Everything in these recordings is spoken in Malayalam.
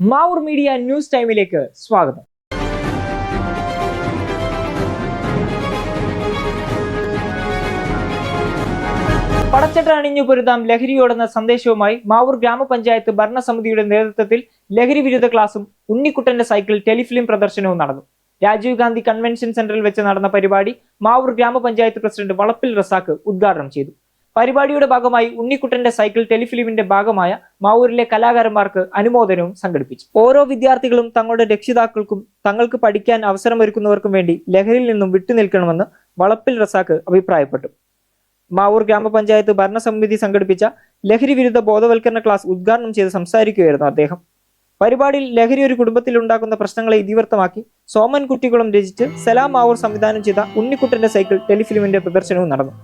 മാവൂർ മീഡിയ ന്യൂസ് ടൈമിലേക്ക് സ്വാഗതം. പടച്ചട്ട അണിഞ്ഞു പൊരുതാം ലഹരിയോടെന്ന സന്ദേശവുമായി മാവൂർ ഗ്രാമപഞ്ചായത്ത് ഭരണസമിതിയുടെ നേതൃത്വത്തിൽ ലഹരി വിരുദ്ധ ക്ലാസും ഉണ്ണിക്കുട്ടന്റെ സൈക്കിൾ ടെലിഫിലിം പ്രദർശനവും നടന്നു. രാജീവ് ഗാന്ധി കൺവെൻഷൻ സെന്ററിൽ വെച്ച് നടന്ന പരിപാടി മാവൂർ ഗ്രാമപഞ്ചായത്ത് പ്രസിഡന്റ് വളപ്പിൽ റസാക്ക് ഉദ്ഘാടനം ചെയ്തു. പരിപാടിയുടെ ഭാഗമായി ഉണ്ണിക്കുട്ടന്റെ സൈക്കിൾ ടെലിഫിലിമിന്റെ ഭാഗമായ മാവൂരിലെ കലാകാരന്മാർക്ക് അനുമോദനവും സംഘടിപ്പിച്ചു. ഓരോ വിദ്യാർത്ഥികളും തങ്ങളുടെ രക്ഷിതാക്കൾക്കും തങ്ങൾക്ക് പഠിക്കാൻ അവസരമൊരുക്കുന്നവർക്കും വേണ്ടി ലഹരിയിൽ നിന്നും വിട്ടുനിൽക്കണമെന്ന് വളപ്പിൽ റസാക്ക് അഭിപ്രായപ്പെട്ടു. മാവൂർ ഗ്രാമപഞ്ചായത്ത് ഭരണസമിതി സംഘടിപ്പിച്ച ലഹരി വിരുദ്ധ ബോധവൽക്കരണ ക്ലാസ് ഉദ്ഘാടനം ചെയ്ത് സംസാരിക്കുകയായിരുന്നു അദ്ദേഹം. പരിപാടിയിൽ ലഹരി ഒരു കുടുംബത്തിൽ ഉണ്ടാക്കുന്ന പ്രശ്നങ്ങളെ ഇതിവൃത്തമാക്കി സോമൻ കുട്ടികളും രചിച്ച് സലാം മാവൂർ സംവിധാനം ചെയ്ത ഉണ്ണിക്കുട്ടന്റെ സൈക്കിൾ ടെലിഫിലിമിന്റെ പ്രദർശനവും നടന്നു.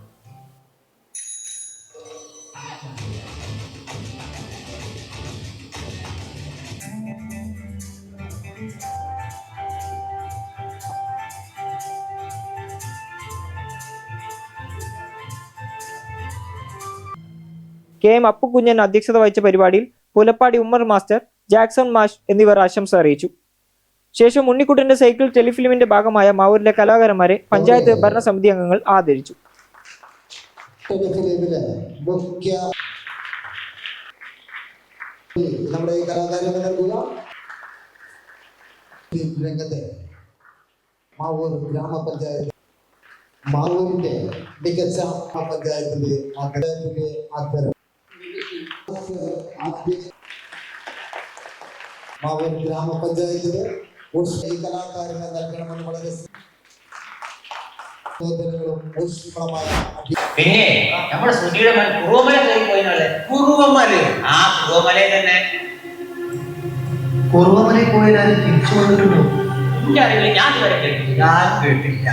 കെ എം അപ്പുകുഞ്ഞൻ അധ്യക്ഷത വഹിച്ച പരിപാടിയിൽ പുലപ്പാടി ഉമ്മർ മാസ്റ്റർ ജാക്സൺ മാഷ് എന്നിവർ ആശംസ അറിയിച്ചു. ശേഷം ഉണ്ണിക്കുട്ടന്റെ സൈക്കിൾ ടെലിഫിലിമിന്റെ ഭാഗമായ മാവൂരിലെ കലാകാരന്മാരെ പഞ്ചായത്ത് ഭരണസമിതി അംഗങ്ങൾ ആദരിച്ചു. നമ്മുടെ കലാകാരന് നൽകുക. രംഗത്തെ മാവൂർ ഗ്രാമപഞ്ചായത്ത് മാവൂരിന്റെ മികച്ച പഞ്ചായത്തിന്റെ ആഗ്രഹത്തിന്റെ ആഗ്രഹം മാവൂർ ഗ്രാമപഞ്ചായത്തിൽ ഈ കലാകാരന് നൽകണമെന്ന് വളരെ പിന്നെ നമ്മുടെ സുനിയുടെ മല കുറുവമല കയറി കുറുവമല. ആ കുറുവമലയിൽ തന്നെ. കുറുവമലയിൽ പോയാൽ തിരിച്ചു വന്നിട്ടുണ്ടോ? എന്റെ അറിവിൽ ഞാൻ ഇതുവരെ കേട്ടിട്ടില്ല. ഞാൻ കേട്ടില്ല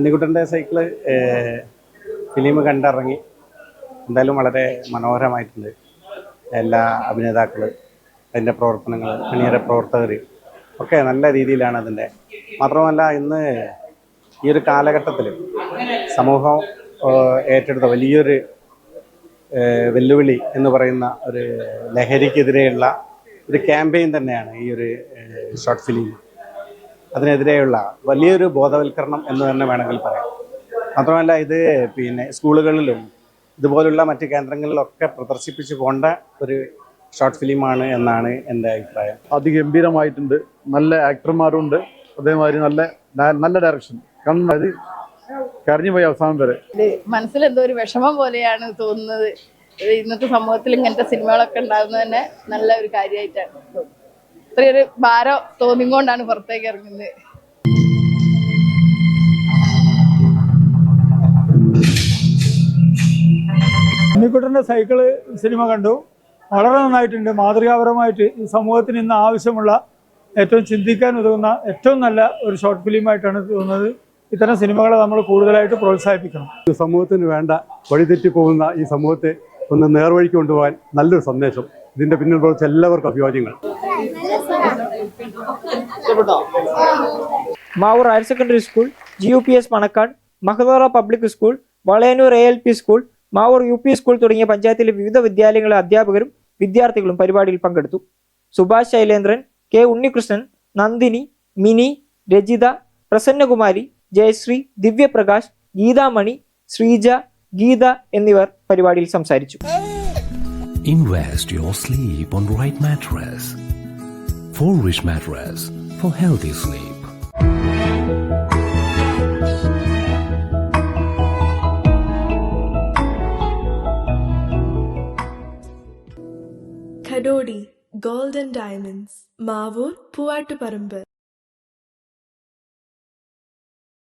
ഉണ്ണിക്കുട്ടന്റെ സൈക്കിൾ ഫിലിം കണ്ടിറങ്ങി. എന്തായാലും വളരെ മനോഹരമായിട്ടുണ്ട്. എല്ലാ അഭിനേതാക്കൾ അതിന്റെ പ്രവർത്തനങ്ങൾ അണിയറ പ്രവർത്തകർ ഒക്കെ നല്ല രീതിയിലാണ് അതിന്റെ. മാത്രമല്ല ഇന്ന് ഈ ഒരു കാലഘട്ടത്തിൽ സമൂഹം ഏറ്റെടുത്ത വലിയൊരു വെല്ലുവിളി എന്ന് പറയുന്ന ഒരു ലഹരിക്കെതിരെയുള്ള ഒരു ക്യാമ്പയിൻ തന്നെയാണ് ഈ ഒരു ഷോർട്ട് ഫിലിം. അതിനെതിരെയുള്ള വലിയൊരു ബോധവൽക്കരണം എന്ന് തന്നെ വേണമെങ്കിൽ പറയാം. മാത്രമല്ല ഇത് പിന്നെ സ്കൂളുകളിലും ഇതുപോലുള്ള മറ്റ് കേന്ദ്രങ്ങളിലൊക്കെ പ്രദർശിപ്പിച്ചു പോകേണ്ട ഒരു ഷോർട്ട് ഫിലിമാണ് എന്നാണ് എന്റെ അഭിപ്രായം. അതിഗംഭീരമായിട്ടുണ്ട്. നല്ല ആക്ടർമാരുണ്ട്. അതേമാതിരി നല്ല നല്ല ഡയറക്ഷൻ. കണ്ണത് കരഞ്ഞു പോയി അവസാനം വരെ. മനസ്സിൽ എന്തോ ഒരു വിഷമം പോലെയാണ് തോന്നുന്നത്. ഇന്നത്തെ സമൂഹത്തിൽ ഇങ്ങനത്തെ സിനിമകളൊക്കെ ഉണ്ടാകുന്നത് തന്നെ നല്ല ഒരു കാര്യമായിട്ടാണ് തോന്നുന്നത്. ഇത്രയൊരു ഭാരം തോന്നിക്കൊണ്ടാണ് പുറത്തേക്ക് ഇറങ്ങുന്നത്. ഉണ്ണിക്കുട്ടന്റെ സൈക്കിൾ സിനിമ കണ്ടു. വളരെ നന്നായിട്ടുണ്ട്. മാതൃകാപരമായിട്ട് ഈ സമൂഹത്തിന് ഇന്ന് ആവശ്യമുള്ള ഏറ്റവും ചിന്തിക്കാൻ ഉതകുന്ന ഏറ്റവും നല്ല ഒരു ഷോർട്ട് ഫിലിമായിട്ടാണ് തോന്നുന്നത്. ഇത്തരം സിനിമകളെ നമ്മൾ കൂടുതലായിട്ട് പ്രോത്സാഹിപ്പിക്കണം. സമൂഹത്തിന് വേണ്ട വഴിതെറ്റി പോകുന്ന ഈ സമൂഹത്തെ ഒന്ന് നേർവഴിക്ക് കൊണ്ടുപോകാൻ നല്ലൊരു സന്ദേശം. ഇതിന്റെ പിന്നിൽ പ്രവർത്തിച്ച എല്ലാവർക്കും അഭിവാദ്യങ്ങൾ. Mavoor higher secondary school G U P S Manakkad Mahadora public school Valayanoor A L P school Mavoor U P school തുടങ്ങിയ പഞ്ചായത്തിലെ വിവിധ വിദ്യാലയങ്ങളിലെ അധ്യാപകരും വിദ്യാർത്ഥികളും പരിപാടിയിൽ പങ്കെടുത്തു. സുഭാഷ് ശൈലേന്ദ്രൻ കെ ഉണ്ണികൃഷ്ണൻ നന്ദിനി മിനി രജിത പ്രസന്നകുമാരി ജയശ്രീ ദിവ്യപ്രകാശ് ഗീതാമണി ശ്രീജ ഗീത എന്നിവർ പരിപാടിയിൽ സംസാരിച്ചു. Invest your sleep on right mattress. Forwish mattress for healthy sleep. Kadodi Gold and Diamonds Mavur Puattuparambur